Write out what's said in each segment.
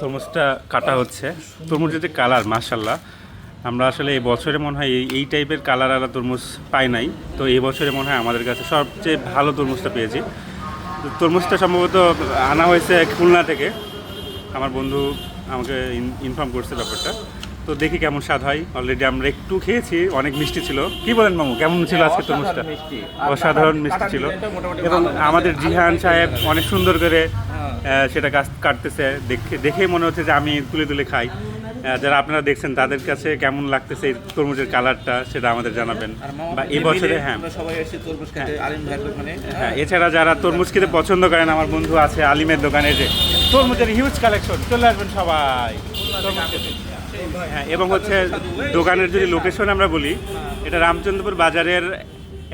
তরমুজটা কাটা হচ্ছে। তরমুজের যে কালার মার্শাল্লাহ আমরা আসলে এই বছরে মনে হয় এই- এই টাইপের কালার আলা তরমুজ পাই নাই। তো এই বছরে মনে হয় আমাদের কাছে সবচেয়ে ভালো তরমুজটা পেয়েছি। তো তরমুজটা সম্ভবত আনা হয়েছে খুলনা থেকে। আমার বন্ধু আমাকে ইনফর্ম করছে ব্যাপারটা। তো দেখি কেমন স্বাদ হয়। অলরেডি আমরা একটু খেয়েছি অনেক মিষ্টি ছিল। কি বলেন মামু কেমন ছিল আজকে তরমুজটা? অসাধারণ মিষ্টি। ছিল। এবং আমাদের জিহান সাহেব অনেক সুন্দর করে সেটা গাছ কাটতেছে। দেখে দেখেই মনে হচ্ছে যে আমি তুলে তুলে খাই। যারা আপনারা দেখছেন তাদের কাছে কেমন লাগতেছে এই তরমুজের কালারটা সেটা আমাদের জানাবেন। বা এই বছরে হ্যাঁ। দোকানে। হ্যাঁ এছাড়া যারা তরমুজ খেতে পছন্দ করেন আমার বন্ধু আছে আলিমের দোকানে যে তরমুজের হিউজ কালেকশন চলে আসবেন সবাই হ্যাঁ এবং হচ্ছে দোকানের যদি লোকেশন আমরা বলি এটা রামচন্দ্রপুর বাজারের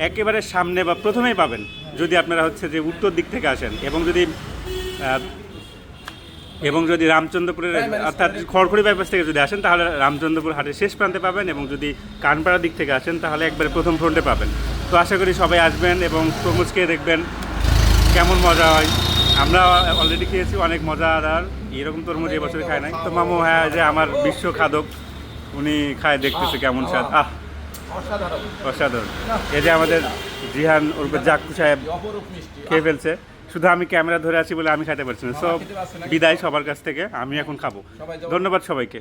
একেবারে সামনে বা প্রথমেই পাবেন। যদি আপনারা হচ্ছে যে উত্তর দিক থেকে আসেন এবং যদি এবং যদি রামচন্দ্রপুরের অর্থাৎ খড়খড়ি বাইপাস থেকে যদি আসেন তাহলে রামচন্দ্রপুর হাটের শেষ প্রান্তে পাবেন এবং যদি কানপাড়ার দিক থেকে আসেন তাহলে একবারে প্রথম ফ্রন্টে পাবেন। তো আশা করি সবাই আসবেন এবং তরমুজ খেয়ে দেখবেন। কেমন মজা হয়? আমরা অলরেডি খেয়েছি অনেক মজাদার এরকম তরমুজ এবছর খায় নাই। তো মামু হ্যাঁ যে আমার বিশ্ব খাদক উনি খায় দেখতেছে কেমন স্বাদ। আহ অসাধারণ। অসাধারণ। এই যে আমাদের জিহান ওর জাক্কু সাহেব খেয়ে ফেলছে। শুধু আমি ক্যামেরা ধরে আছি বলে আমি খাইতে পারছি না। সব বিদায় সবার কাছ থেকে আমি এখন খাব। ধন্যবাদ সবাইকে।